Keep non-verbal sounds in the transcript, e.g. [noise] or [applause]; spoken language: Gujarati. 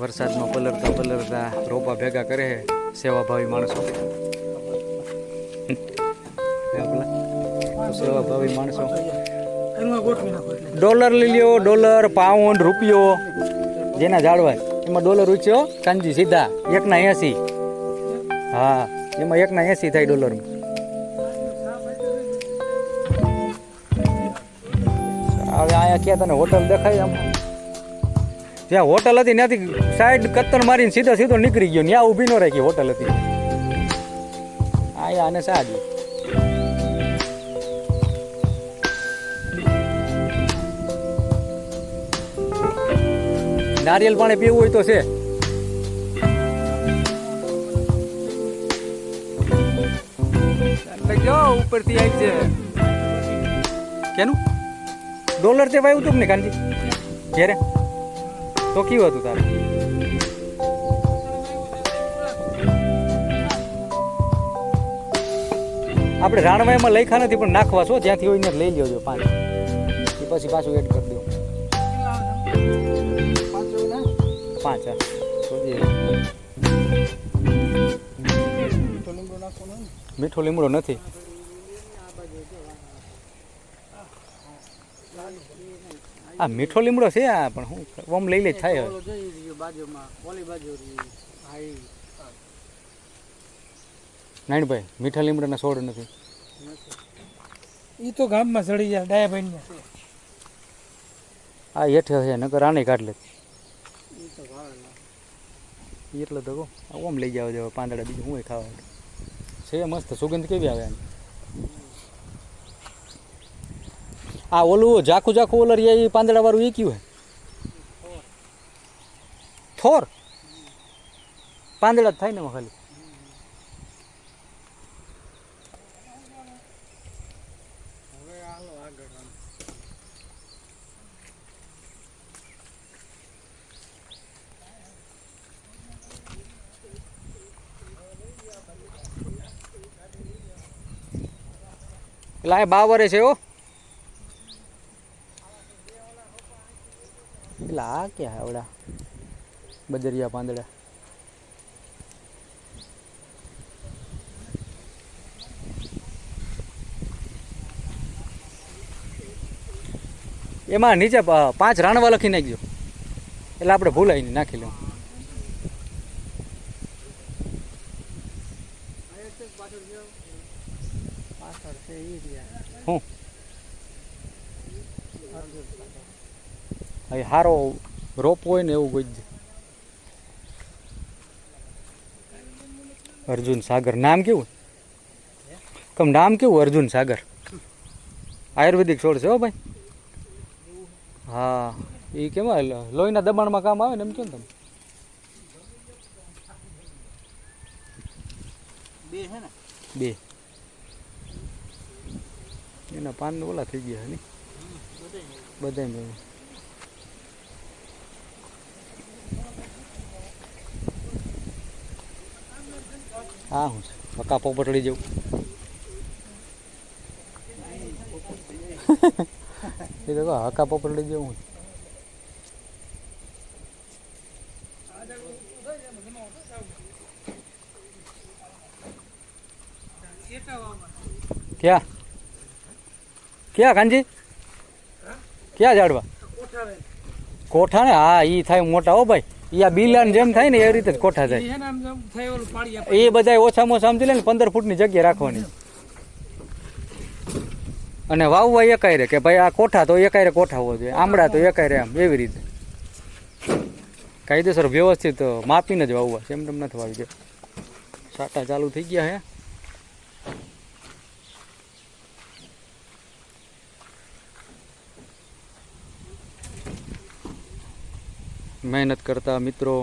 વરસાદમાં પલરતા પલરતા રોપા ભેગા કરે છે, સેવાભાવી માણસો? સેવાભાવી માણસો. ડોલર લઈ લ્યો, ડોલર, પાઉન્ડ, રૂપિયો, જેના જાળવાય એમાં ડોલર ઉચ્યો કાંજી સીધા, એકના એસી. હા, એમાં એકના એસી થાય ડોલરમાં. હવે અહીંયા ક્યાં તને હોટલ દેખાય આમ? જ્યાં હોટલ હતી ત્યાંથી સાઈડ કત્તર મારીને સીધો સીધો નીકળી ગયો ત્યાં ઊભી ન રાખી હોટલ હતી. આયા અને સાજી. નારિયેલ પાણી પીવું હોય તો છે. ઉપરથી આવી છે? કેનું? ડોલર તે વાયું કે ને કાનજી? ઘેરે? તો કેવું હતું તારે? આપણે રાણવાઈમાં લખ્યા નથી, પણ નાખવા છો, જ્યાંથી હોય ને લઈ લેજો પાંચ એ પછી પાછું એડ કરી દો પાંચ મીઠો લીમડો નથી. આ મીઠો લીમડો છે આ પણ હું ઓમ લઈ લે થાય. નાનભાઈ મીઠા લીમડાના છોડ નથી. ઈ તો ગામમાં ચડી જાય ડાયાભાઈ ને આ હેઠે છે નકર આને કાઢ લે એટલે તો ઓમ લઈ જાવ જવા પાંદડા બીજું હું ખાવા. છે મસ્ત સુગંધ કેવી આવે આની? આ ઓલું ઝાખું ઝાખું ઓલર એ પાંદડા વાળું એ કયું હે? થોર. પાંદડા જ થાય ને એમાં ખાલી. એટલે આ બાવરે છે હો. એટલે આ ક્યાં આવડા બદરિયા પાંદડા. એમાં નીચે પાંચ રાણવા લખી નાખજો એટલે આપણે ભૂલાઈ ને નાખી લઉં. હું? હવે સારો રોપ હોય ને એવું કોઈ અર્જુન સાગર. નામ કેવું? કમ નામ કેવું અર્જુન સાગર? આયુર્વેદિક છોડ છે હો ભાઈ. હા એ કેમાં લોહીના દબાણમાં કામ આવે ને એમ કહો ને તમે? બે છે ને? બે. એના પાન ઓલા થઈ ગયા ને? બધા હા હું છે પક્કા પોપટડી જવું [laughs] એ તો હકા પોપટડી જેવું ક્યાં? ક્યાં કાનજી ક્યાં ઝાડવા? કોઠા ને હા ઈ થાય મોટા હો ભાઈ. આ બિલાન જેમ થાય ને એ રીતે જ કોઠા આપે એ બધા ઓછામાં ઓછા સમજી લે ને પંદર ફૂટની જગ્યા રાખવાની. અને વાવવા એકાય રે કે ભાઈ આ કોઠા તો એકાય રે કોઠા હોવો જોઈએ. આમળા તો એકાય રે આમ એવી રીતે. કાયદેસર વ્યવસ્થિત માપીને જ વાવવા છે. એમ તેમ નથી વાવી દે સાટા ચાલુ થઈ ગયા હે. મહેનત કરતા મિત્રો